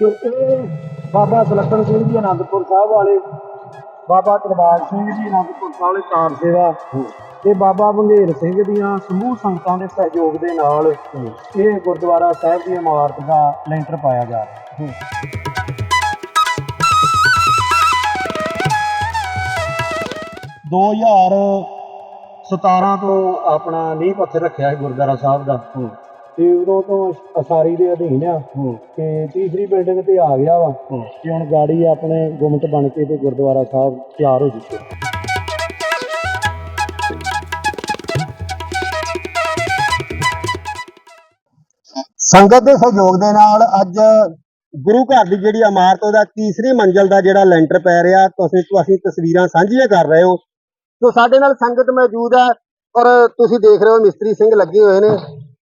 ਕਿ ਇਹ ਬਾਬਾ ਸੁਲੱਖਣ ਸਿੰਘ ਜੀ ਆਨੰਦਪੁਰ ਸਾਹਿਬ ਵਾਲੇ, ਬਾਬਾ ਤਰਬਾਗ ਸਿੰਘ ਜੀ ਆਨੰਦਪੁਰ ਸਾਹਿਬ ਵਾਲੇ ਕਾਰ ਸੇਵਾ ਤੇ ਬਾਬਾ ਬੰਗੇਰ ਸਿੰਘ ਦੀਆਂ ਸਮੂਹ ਸੰਗਤਾਂ ਦੇ ਸਹਿਯੋਗ ਦੇ ਨਾਲ ਇਹ ਗੁਰਦੁਆਰਾ ਸਾਹਿਬ ਦੀ ਇਮਾਰਤ ਦਾ ਲੈਂਟਰ ਪਾਇਆ ਜਾ ਰਿਹਾ। ਹੈ 2017 ਤੋਂ ਆਪਣਾ ਨੀਂਹ ਪੱਥਰ ਰੱਖਿਆ ਹੈ ਗੁਰਦੁਆਰਾ ਸਾਹਿਬ ਦਾ। ਤੇ ਉਦੋਂ ਤੋਂ ਅਸਾਰੀ ਦੇ ਅਧੀਨ ਆ ਤੇ ਤੀਸਰੀ ਬਿਲਡਿੰਗ ਤੇ ਆ ਗਿਆ ਵਾ। ਤੇ ਹੁਣ ਗਾੜੀ ਆਪਣੇ ਗੁਮਟ ਬਣ ਕੇ ਤੇ ਗੁਰਦੁਆਰਾ ਸਾਹਿਬ ਤਿਆਰ ਹੋ ਚੁੱਕੇ ਸੰਗਤ ਦੇ ਸਹਿਯੋਗ ਦੇ ਨਾਲ ਅੱਜ ਗੁਰੂ ਘਰ ਦੀ ਜਿਹੜੀ ਇਮਾਰਤ ਉਹਦਾ ਤੀਸਰੀ ਮੰਜ਼ਲ ਦਾ ਜਿਹੜਾ ਲੈਂਟਰ ਪੈ ਰਿਹਾ ਤੁਸੀਂ ਤੁਸੀਂ ਤਸਵੀਰਾਂ ਸਾਂਝੀਆਂ ਕਰ ਰਹੇ ਹੋ। ਸੋ ਸਾਡੇ ਨਾਲ ਸੰਗਤ ਮੌਜੂਦ ਹੈ ਔਰ ਤੁਸੀਂ ਦੇਖ ਰਹੇ ਹੋ ਮਿਸਤਰੀ ਸਿੰਘ ਲੱਗੇ ਹੋਏ ਨੇ।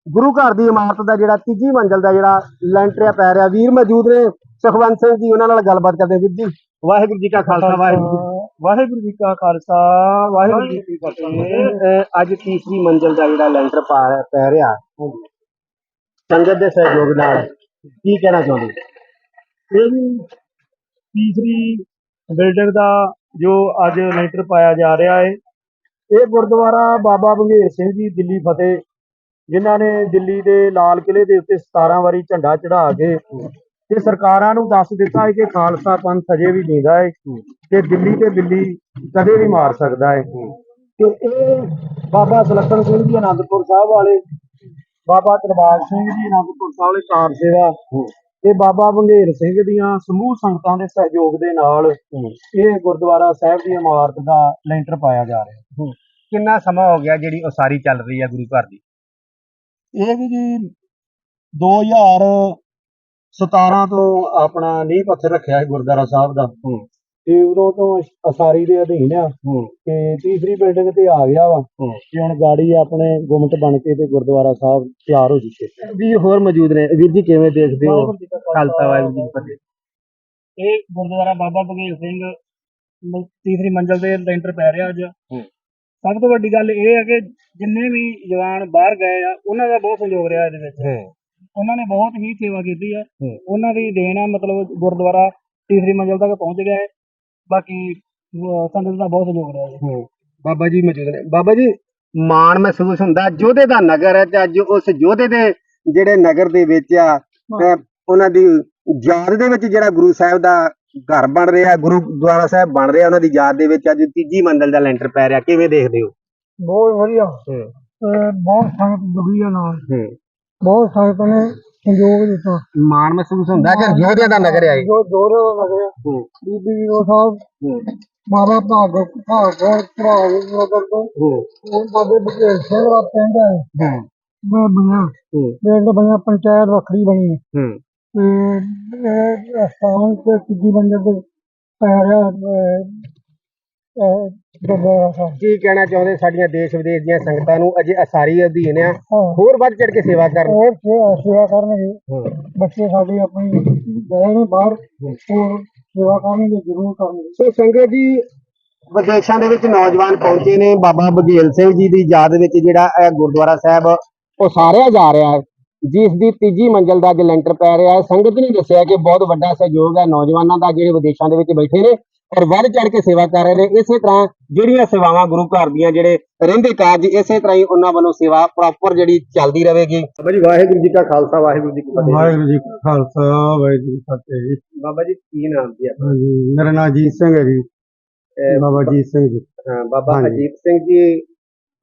ਗੁਰੂ ਘਰ ਦੀ ਇਮਾਰਤ ਦਾ ਜਿਹੜਾ ਤੀਜੀ ਮੰਜ਼ਲ ਦਾ ਜਿਹੜਾ ਲੈਂਟਰ ਪੈ ਰਿਹਾ। ਵੀਰ ਮੌਜੂਦ ਨੇ ਸੁਖਵੰਤ ਸਿੰਘ ਜੀ ਉਹਨਾਂ ਨਾਲ ਗੱਲਬਾਤ ਕਰਦੇ ਵੀਰ ਜੀ ਵਾਹਿਗੁਰੂ ਜੀ ਕਾ ਖਾਲਸਾ ਵਾਹਿਗੁਰੂ ਵਾਹਿਗੁਰੂ ਜੀ ਕਾ ਖਾਲਸਾ ਵਾਹਿਗੁਰੂ ਜੀ ਕੀ ਫਤਿਹ। ਅੱਜ ਤੀਸਰੀ ਮੰਜ਼ਲ ਦਾ ਜਿਹੜਾ ਲੈਂਟਰ ਪਾ ਪੈ ਰਿਹਾ। ਸੰਗਤ ਦੇ ਸਹਿਯੋਗ ਨਾਲ ਕੀ ਕਹਿਣਾ ਚਾਹੁੰਦੇ ਇਹ ਤੀਸਰੀ ਬਿਲਡਿੰਗ ਦਾ ਜੋ ਅੱਜ ਲੈਂਟਰ ਪਾਇਆ ਜਾ ਰਿਹਾ ਹੈ ਇਹ ਗੁਰਦੁਆਰਾ ਬਾਬਾ ਬੰਗੇਰ ਸਿੰਘ ਜੀ ਦਿੱਲੀ ਫਤਿਹ ਜਿਨ੍ਹਾਂ ਨੇ ਦਿੱਲੀ ਦੇ ਲਾਲ ਕਿਲੇ ਦੇ ਉੱਤੇ 17 ਵਾਰੀ ਝੰਡਾ ਚੜਾ ਕੇ ਤੇ ਸਰਕਾਰਾਂ ਨੂੰ ਦੱਸ ਦਿੱਤਾ ਹੈ ਕਿ ਖਾਲਸਾ ਪੰਥ ਅਜੇ ਵੀ ਜਿੰਦਾ ਹੈ ਕਿ ਦਿੱਲੀ ਤੇ ਬਿੱਲੀ ਕਦੇ ਵੀ ਮਾਰ ਸਕਦਾ ਹੈ। ਤੇ ਇਹ ਬਾਬਾ ਸੁਲੱਖਣ ਸਿੰਘ ਜੀ ਅਨੰਦਪੁਰ ਸਾਹਿਬ ਵਾਲੇ, ਬਾਬਾ ਤਰਬਾਗ ਸਿੰਘ ਜੀ ਅਨੰਦਪੁਰ ਸਾਹਿਬ ਵਾਲੇ ਕਾਰ ਸੇਵਾ ਤੇ ਬਾਬਾ ਬੰਗੇਰ ਸਿੰਘ ਦੀਆਂ ਸਮੂਹ ਸੰਗਤਾਂ ਦੇ ਸਹਿਯੋਗ ਦੇ ਨਾਲ ਇਹ ਗੁਰਦੁਆਰਾ ਸਾਹਿਬ ਦੀ ਇਮਾਰਤ ਦਾ ਲੈਂਟਰ ਪਾਇਆ ਜਾ ਰਿਹਾ। ਹੈ ਕਿੰਨਾ ਸਮਾਂ ਹੋ ਗਿਆ ਜਿਹੜੀ ਉਸਾਰੀ ਚੱਲ ਰਹੀ ਹੈ ਗੁਰੂ ਘਰ ਦੀ? ਇਹ ਵੀ ਜੀ 2017 ਤੋਂ ਆਪਣਾ ਨੀਂਹ ਪੱਥਰ ਰੱਖਿਆ ਹੈ ਗੁਰਦੁਆਰਾ ਸਾਹਿਬ ਦਾ। ਤੇ ਉਦੋਂ ਤੋਂ ਅਸਾਰੀ ਦੇ ਅਧੀਨ ਆ। ਤੇ ਤੀਸਰੀ ਬਿਲਡਿੰਗ ਤੇ ਆ ਗਿਆ ਵਾ। ਤੇ ਹੁਣ ਗਾੜੀ ਆਪਣੇ ਗੁਮਟ ਬਣ ਕੇ ਤੇ ਗੁਰਦੁਆਰਾ ਸਾਹਿਬ ਤਿਆਰ ਹੋ ਚੁੱਕੇ ਵੀ ਹੋਰ ਮੌਜੂਦ ਨੇ। ਵੀਰ ਜੀ ਕਿਵੇਂ ਦੇਖਦੇ ਹੋ? ਖਾਲਸਾ ਵਾਹਿਗੁਰੂ ਜੀ ਫਤਿਹ। ਇਹ ਗੁਰਦੁਆਰਾ ਬਾਬਾ ਬਘੇਲ ਸਿੰਘ ਤੀਸਰੀ ਮੰਜ਼ਲ ਤੇ ਲੈਂਟਰ ਪੈ ਰਿਹਾ ਅੱਜ। ਸਭ ਤੋਂ ਵੱਡੀ ਗੱਲ ਇਹ ਹੈ ਕਿ ਜਿੰਨੇ ਵੀ ਜਵਾਨ ਬਾਹਰ ਗਏ ਆ ਉਹਨਾਂ ਦਾ ਬਹੁਤ ਸਹਿਯੋਗ ਰਿਹਾ ਇਹਦੇ ਵਿੱਚ। ਉਹਨਾਂ ਨੇ ਬਹੁਤ ਹੀ ਸੇਵਾ ਕੀਤੀ ਹੈ। ਉਹਨਾਂ ਦੀ ਦੇਣ ਹੈ ਮਤਲਬ ਗੁਰਦੁਆਰਾ ਤੀਸਰੀ ਮੰਜ਼ਲ ਤੱਕ ਪਹੁੰਚ ਗਿਆ ਹੈ। ਬਾਕੀ ਸੰਗਤ ਦਾ ਬਹੁਤ ਸਹਿਯੋਗ ਰਿਹਾ ਹੈ। ਬਾਬਾ ਜੀ ਮੌਜੂਦ ਨੇ। ਬਾਬਾ ਜੀ ਮਾਣ ਮਹਿਸੂਸ ਹੁੰਦਾ। ਯੋਧੇ ਦਾ ਨਗਰ ਹੈ ਤੇ ਅੱਜ ਉਸ ਯੋਧੇ ਦੇ ਜਿਹੜੇ ਨਗਰ ਦੇ ਵਿੱਚ ਆ ਉਹਨਾਂ ਦੀ ਯਾਦ ਦੇ ਵਿੱਚ ਜਿਹੜਾ ਗੁਰੂ ਸਾਹਿਬ ਦਾ ਘਰ ਬਣ ਰਿਹਾ ਗੁਰੂਦੁਆਰਾ ਸਾਹਿਬ ਬਣ ਰਿਹਾ ਉਹਨਾਂ ਦੀ ਯਾਦ ਦੇ ਵਿੱਚ ਅੱਜ ਤੀਜੀ ਮੰਜ਼ਲ ਦਾ ਲੈਂਟਰ ਪੈ ਰਿਹਾ ਕਿਵੇਂ ਦੇਖਦੇ ਹੋ? ਬਹੁਤ ਵਧੀਆ। ਤੇ ਬਹੁਤ ਸੰਗਤ ਜੁੜੀ ਹੈ ਨਾਲ। ਬਹੁਤ ਸੰਗਤ ਨੇ ਸਹਿਯੋਗ ਦਿੱਤਾ। ਮਾਣ ਮਹਿਸੂਸ ਹੁੰਦਾ ਕਿ ਯੋਧਿਆਂ ਦਾ ਨਗਰ ਇਹ ਜੋ ਜੋਰ ਲੱਗਿਆ ਹੂੰ। ਬੀਬੀ ਜੀ ਸਾਹਿਬ ਮਾਰਾ ਭਾਗ ਭਾਗ ਭਰਾ ਨਗਰ ਤੋਂ ਉਹ ਬਾਬੇ ਬਘੇਲ ਸਿੰਘ ਦਾ ਪਿੰਡ ਹੈ। ਹੂੰ। ਮੈਂ ਬਣਿਆ। ਪਿੰਡ ਬਣਿਆ ਪੰਚਾਇਤ ਵੱਖਰੀ ਬਣੀ ਹੂੰ। ਤੇ ਤੇ ਪੈ ਰਿਹਾ ਸਾਹਿਬ। ਕੀ ਕਹਿਣਾ ਚਾਹੁੰਦੇ ਸਾਡੀਆਂ ਦੇਸ਼ ਵਿਦੇਸ਼ ਦੀਆਂ ਸੰਗਤਾਂ ਨੂੰ? ਅਜੇ ਅਸਾਰੀ ਅਧੀਨ ਆ। ਹੋਰ ਵੱਧ ਚੜ ਕੇ ਸੇਵਾ ਕਰਨ। ਹੋਰ ਸੇਵਾ ਸੇਵਾ ਕਰਨਗੇ। ਬੱਚੇ ਸਾਡੇ ਆਪਣੀ ਗਏ ਨੇ ਬਾਹਰ। ਹੋਰ ਸੇਵਾ ਕਰਨਗੇ ਜ਼ਰੂਰ ਕਰਨਗੇ। ਸੋ ਸੰਗਤ ਜੀ ਵਿਦੇਸ਼ਾਂ ਦੇ ਵਿੱਚ ਨੌਜਵਾਨ ਪਹੁੰਚੇ ਨੇ ਬਾਬਾ ਬਘੇਲ ਸਿੰਘ ਜੀ ਦੀ ਯਾਦ ਵਿੱਚ ਜਿਹੜਾ ਗੁਰਦੁਆਰਾ ਸਾਹਿਬ ਉਸਾਰਿਆ ਜਾ ਰਿਹਾ। ਜਿਸ ਦੀ ਤੀਜੀ ਮੰਜ਼ਲ ਦਾ ਅੱਜ ਲੈਂਟਰ ਪੈ ਰਿਹਾ ਹੈ। ਸੰਗਤ ਨੇ ਦੱਸਿਆ ਕਿ ਬਹੁਤ ਵੱਡਾ ਸਹਿਯੋਗ ਹੈ। ਨੌਜਵਾਨਾਂ ਦਾ ਜਿਹੜੇ ਵਿਦੇਸ਼ਾਂ ਦੇ ਵਿੱਚ ਬੈਠੇ ਨੇ ਔਰ ਵੱਧ ਚੜ ਕੇ ਸੇਵਾ ਕਰ ਰਹੇ ਨੇ। ਇਸੇ ਤਰ੍ਹਾਂ ਜਿਹੜੀਆਂ ਸੇਵਾਵਾਂ ਗੁਰੂ ਘਰ ਦੀਆਂ ਜਿਹੜੇ ਰਹਿੰਦੇ ਕਾਰਜ ਇਸੇ ਤਰ੍ਹਾਂ ਹੀ ਉਹਨਾਂ ਵੱਲੋਂ ਸੇਵਾ ਪ੍ਰੋਪਰ ਜਿਹੜੀ ਚੱਲਦੀ ਰਹੇਗੀ। ਬਾਬਾ ਜੀ ਵਾਹਿਗੁਰੂ ਜੀ ਕਾ ਖਾਲਸਾ ਵਾਹਿਗੁਰੂ ਜੀ ਕੀ ਫਤਿਹ। ਵਾਹਿਗੁਰੂ ਜੀ ਕਾ ਖਾਲਸਾ ਵਾਹਿਗੁਰੂ ਜੀ ਕੀ ਫਤਿਹ ਬਾਬਾ ਜੀ ਕੀ ਨਾਮ ਜੀ ਆਪਣਾ? ਮੇਰਾ ਨਾਮ ਜੀਤ ਸਿੰਘ ਹੈ ਜੀ। ਬਾਬਾ ਜੀਤ ਸਿੰਘ ਜੀ। ਹਾਂ, ਬਾਬਾ। ਅਜੀਤ ਸਿੰਘ ਜੀ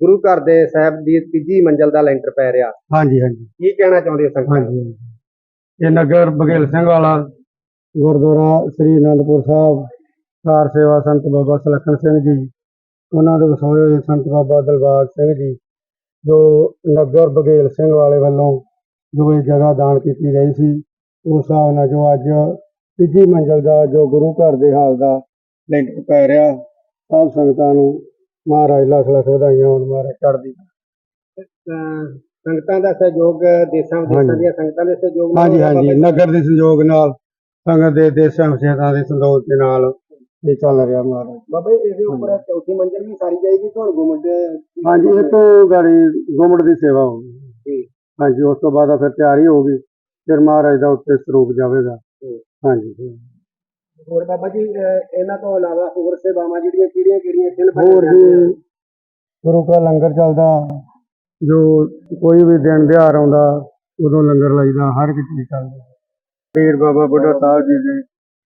ਗੁਰੂ ਘਰ ਦੇ ਸਾਹਿਬ ਦੀ ਤੀਜੀ ਮੰਜ਼ਲ ਦਾ ਲੈਂਟਰ ਪੈ ਰਿਹਾ। ਹਾਂਜੀ ਹਾਂਜੀ। ਕੀ ਕਹਿਣਾ ਚਾਹੁੰਦੇ ਹੋ ਸੰਗਤ? ਹਾਂਜੀ ਇਹ ਨਗਰ ਬਘੇਲ ਸਿੰਘ ਵਾਲਾ ਗੁਰਦੁਆਰਾ ਸ੍ਰੀ ਅਨੰਦਪੁਰ ਸਾਹਿਬ ਕਾਰ ਸੇਵਾ ਸੰਤ ਬਾਬਾ ਸੁਲੱਖਣ ਸਿੰਘ ਜੀ ਉਹਨਾਂ ਦੇ ਵਸੋਏ ਹੋਏ ਸੰਤ ਬਾਬਾ ਦਿਲਬਾਗ ਸਿੰਘ ਜੀ ਜੋ ਨਗਰ ਬਘੇਲ ਸਿੰਘ ਵਾਲੇ ਵੱਲੋਂ ਜੋ ਇਹ ਜਗ੍ਹਾ ਦਾਨ ਕੀਤੀ ਗਈ ਸੀ ਉਸ ਹਿਸਾਬ ਨਾਲ ਜੋ ਅੱਜ ਤੀਜੀ ਮੰਜ਼ਲ ਦਾ ਜੋ ਗੁਰੂ ਘਰ ਦੇ ਹਾਲ ਦਾ ਲੈਂਟਰ ਪੈ ਰਿਹਾ ਸਭ ਸੰਗਤਾਂ ਨੂੰ ਮਹਾਰਾਜ ਲੱਖ ਲੱਖ ਵਧਾਈਆਂ ਹੋਣ ਮਹਾਰਾਜ ਚੜ੍ਹਦੀ ਸੰਗਤਾਂ ਦਾ ਸਹਿਯੋਗ ਦੇਸ਼ਾਂ ਵਿਦੇਸ਼ਾਂ ਹਾਂਜੀ। ਦੀਆਂ ਸੰਗਤਾਂ ਦੇ ਸਹਿਯੋਗ ਨਾਲ ਹਾਂਜੀ ਹਾਂਜੀ। ਜੀ? ਨਗਰ ਦੇ ਸੰਯੋਗ ਨਾਲ ਸੰਗਤ ਦੇ ਦੇਸ਼ਾਂ ਵਿਸ਼ੇਸ਼ਾਂ ਦੇ ਸੰਯੋਗ ਦੇ ਨਾਲ ਇਹ ਚੱਲ ਰਿਹਾ ਮਹਾਰਾਜ। ਬਾਬਾ ਜੀ ਇਹਦੇ ਉੱਪਰ ਚੌਥੀ ਮੰਜ਼ਲ ਵੀ ਸਾਰੀ ਜਾਏਗੀ ਤੁਹਾਨੂੰ ਗੁਮਟ ਹਾਂਜੀ ਇਹ ਤੋਂ ਗਾੜੀ ਗੁੰਮੜ ਦੀ ਸੇਵਾ ਹੋਊਗੀ। ਠੀਕ। ਹਾਂਜੀ ਉਸ ਤੋਂ ਬਾਅਦ ਫਿਰ ਤਿਆਰੀ ਹੋਊਗੀ ਫਿਰ ਮਹਾਰਾਜ ਦਾ ਉੱਤੇ ਸਰੂਪ ਜਾਵੇਗਾ। ਹਾਂਜੀ। ਹੋਰ ਬਾਬਾ ਜੀ ਅਹ ਇਹਨਾਂ ਤੋਂ ਇਲਾਵਾ ਹੋਰ ਸੇਵਾਵਾਂ ਜਿਹੜੀਆਂ ਕਿਹੜੀਆਂ ਕਿਹੜੀਆਂ ਇੱਥੇ ਹੋਰ ਜੀ ਗੁਰੂ ਕਾ ਲੰਗਰ ਚੱਲਦਾ ਜੋ ਕੋਈ ਵੀ ਦਿਨ ਦਿਹਾੜ ਆਉਂਦਾ ਉਦੋਂ ਲੰਗਰ ਲਾਈਦਾ ਹਰ ਇੱਕ ਚੀਜ਼ ਚੱਲਦੀ। ਪੀਰ ਬਾਬਾ ਬੁੱਢਾ ਸਾਹਿਬ ਜੀ ਦੇ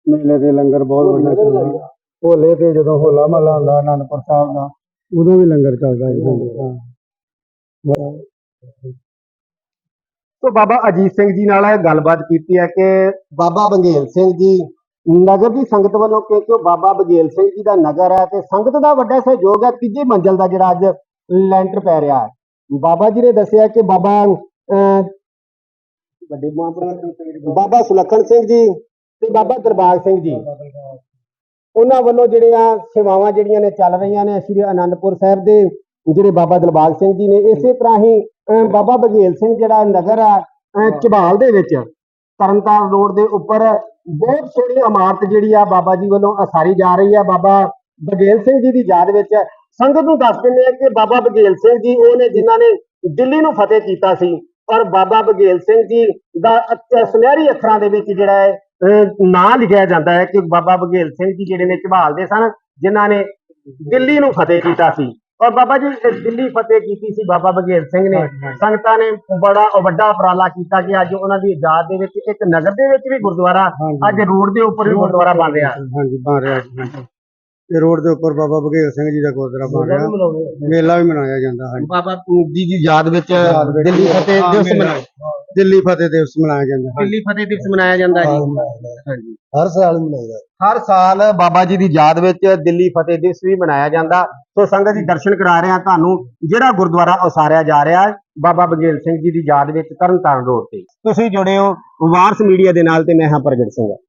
ਮੇਲੇ ਦੇ ਲੰਗਰ ਬਹੁਤ ਵੱਡਾ ਚੱਲਦਾ। ਹੋਲੇ ਤੇ ਜਦੋਂ ਹੋਲਾ ਮਹੱਲਾ ਹੁੰਦਾ ਆਨੰਦਪੁਰ ਸਾਹਿਬ ਦਾ ਉਦੋਂ ਵੀ ਲੰਗਰ ਚੱਲਦਾ ਜੀ। ਹਾਂ। ਸੋ ਬਾਬਾ ਅਜੀਤ ਸਿੰਘ ਜੀ ਨਾਲ ਇਹ ਗੱਲਬਾਤ ਕੀਤੀ ਹੈ ਕਿ ਬਾਬਾ ਬੰਗੇਲ ਸਿੰਘ ਜੀ ਨਗਰ ਦੀ ਸੰਗਤ ਵੱਲੋਂ ਕਿਉਂਕਿ ਉਹ ਬਾਬਾ ਬਗੇਲ ਸਿੰਘ ਜੀ ਦਾ ਨਗਰ ਹੈ ਤੇ ਸੰਗਤ ਦਾ ਵੱਡਾ ਸਹਿਯੋਗ ਹੈ। ਤੀਜੀ ਮੰਜ਼ਲ ਦਾ ਜਿਹੜਾ ਅੱਜ ਲੈਂਟਰ ਪੈ ਰਿਹਾ ਹੈ। ਬਾਬਾ ਜੀ ਨੇ ਦੱਸਿਆ ਕਿ ਬਾਬਾ ਵੱਡੇ ਮਹਾਂਪੁਰਖ ਬਾਬਾ ਸੁਲੱਖਣ ਸਿੰਘ ਜੀ ਤੇ ਬਾਬਾ ਦਰਬਾਗ ਸਿੰਘ ਜੀ। ਉਹਨਾਂ ਵੱਲੋਂ ਜਿਹੜੀਆਂ ਸੇਵਾਵਾਂ ਜਿਹੜੀਆਂ ਨੇ ਚੱਲ ਰਹੀਆਂ ਨੇ ਸ੍ਰੀ ਅਨੰਦਪੁਰ ਸਾਹਿਬ ਦੇ ਜਿਹੜੇ ਬਾਬਾ ਦਿਲਬਾਗ ਸਿੰਘ ਜੀ ਨੇ ਇਸੇ ਤਰ੍ਹਾਂ ਹੀ ਬਾਬਾ ਬਘੇਲ ਸਿੰਘ ਜਿਹੜਾ ਨਗਰ ਆ ਝਬਾਲ ਦੇ ਵਿੱਚ ਤਰਨਤਾਰਨ ਰੋਡ ਦੇ ਉੱਪਰ ਬਹੁਤ ਸੋਹਣੀ ਇਮਾਰਤ ਜਿਹੜੀ ਆ ਬਾਬਾ ਜੀ ਵੱਲੋਂ ਅਸਾਰੀ ਜਾ ਰਹੀ ਆ ਬਾਬਾ ਬਘੇਲ ਸਿੰਘ ਜੀ ਦੀ ਯਾਦ ਵਿੱਚ। ਸੰਗਤ ਨੂੰ ਦੱਸ ਦਿੰਦੇ ਆ ਕਿ ਬਾਬਾ ਬਘੇਲ ਸਿੰਘ ਜੀ ਉਹ ਨੇ ਜਿਨ੍ਹਾਂ ਨੇ ਦਿੱਲੀ ਨੂੰ ਫਤਿਹ ਕੀਤਾ ਸੀ ਔਰ ਬਾਬਾ ਬਘੇਲ ਸਿੰਘ ਜੀ ਦਾ ਸੁਨਹਿਰੀ ਅੱਖਰਾਂ ਦੇ ਵਿੱਚ ਜਿਹੜਾ ਹੈ ਅਹ, ਨਾਂ ਲਿਖਿਆ ਜਾਂਦਾ ਹੈ ਕਿ ਬਾਬਾ ਬਘੇਲ ਸਿੰਘ ਜੀ ਜਿਹੜੇ ਨੇ ਝਬਾਲ ਦੇ ਸਨ ਜਿਨ੍ਹਾਂ ਨੇ ਦਿੱਲੀ ਨੂੰ ਫਤਿਹ ਕੀਤਾ ਸੀ। ਔਰ ਬਾਬਾ ਜੀ ਦਿੱਲੀ ਫਤਿਹ ਕੀਤੀ ਸੀ ਬਾਬਾ ਬਘੇਲ ਸਿੰਘ ਨੇ ਸੰਗਤਾਂ ਨੇ ਬੜਾ ਵੱਡਾ ਉਪਰਾਲਾ ਕੀਤਾ ਕਿ ਅੱਜ ਉਹਨਾਂ ਦੀ ਯਾਦ ਦੇ ਵਿੱਚ ਇੱਕ ਨਗਰ ਦੇ ਵਿੱਚ ਵੀ ਗੁਰਦੁਆਰਾ ਅੱਜ ਰੋਡ ਦੇ ਉੱਪਰ ਵੀ ਗੁਰਦੁਆਰਾ ਬਣ ਰਿਹਾ ਹਾਂਜੀ ਬਣ ਰਿਹਾ। ਤੇ ਰੋਡ ਦੇ ਉੱਪਰ ਬਾਬਾ ਬਘੇਲ ਸਿੰਘ ਜੀ ਦਾ ਗੁਰਦੁਆਰਾ ਬਣ ਰਿਹਾ। ਮੇਲਾ ਵੀ ਮਨਾਇਆ ਜਾਂਦਾ ਹਾਂਜੀ। ਬਾਬਾ ਜੀ ਦੀ ਯਾਦ ਵਿੱਚ ਦਿੱਲੀ ਫਤਿਹ ਦਿਵਸ ਮਨਾਇਆ। ਦਿੱਲੀ ਫਤਿਹ ਦਿਵਸ ਮਨਾਇਆ ਜਾਂਦਾ ਹੈ ਦਿੱਲੀ ਫਤਿਹ ਦਿਵਸ ਮਨਾਇਆ ਜਾਂਦਾ ਜੀ। ਹਾਂਜੀ। ਹਰ ਸਾਲ ਮਨਾਇਆ ਹਰ ਸਾਲ ਬਾਬਾ ਜੀ ਦੀ ਯਾਦ ਵਿੱਚ ਦਿੱਲੀ ਫਤਿਹ ਦਿਵਸ ਵੀ ਮਨਾਇਆ ਜਾਂਦਾ। ਸੋ ਸੰਗਤ ਜੀ ਦਰਸ਼ਨ ਕਰਾ ਰਹੇ ਹਾਂ ਤੁਹਾਨੂੰ। ਜਿਹੜਾ ਗੁਰਦੁਆਰਾ ਉਸਾਰਿਆ ਜਾ ਰਿਹਾ ਹੈ ਬਾਬਾ ਬਗੇਲ ਸਿੰਘ ਜੀ ਦੀ ਯਾਦ ਵਿੱਚ ਤਰਨਤਾਰਨ ਰੋਡ ਤੇ। ਤੁਸੀਂ ਜੁੜੇ ਹੋ ਵਾਰਸ ਮੀਡੀਆ ਦੇ ਨਾਲ ਤੇ ਮੈਂ ਹਾਂ ਪ੍ਰਗਟ ਸਿੰਘ।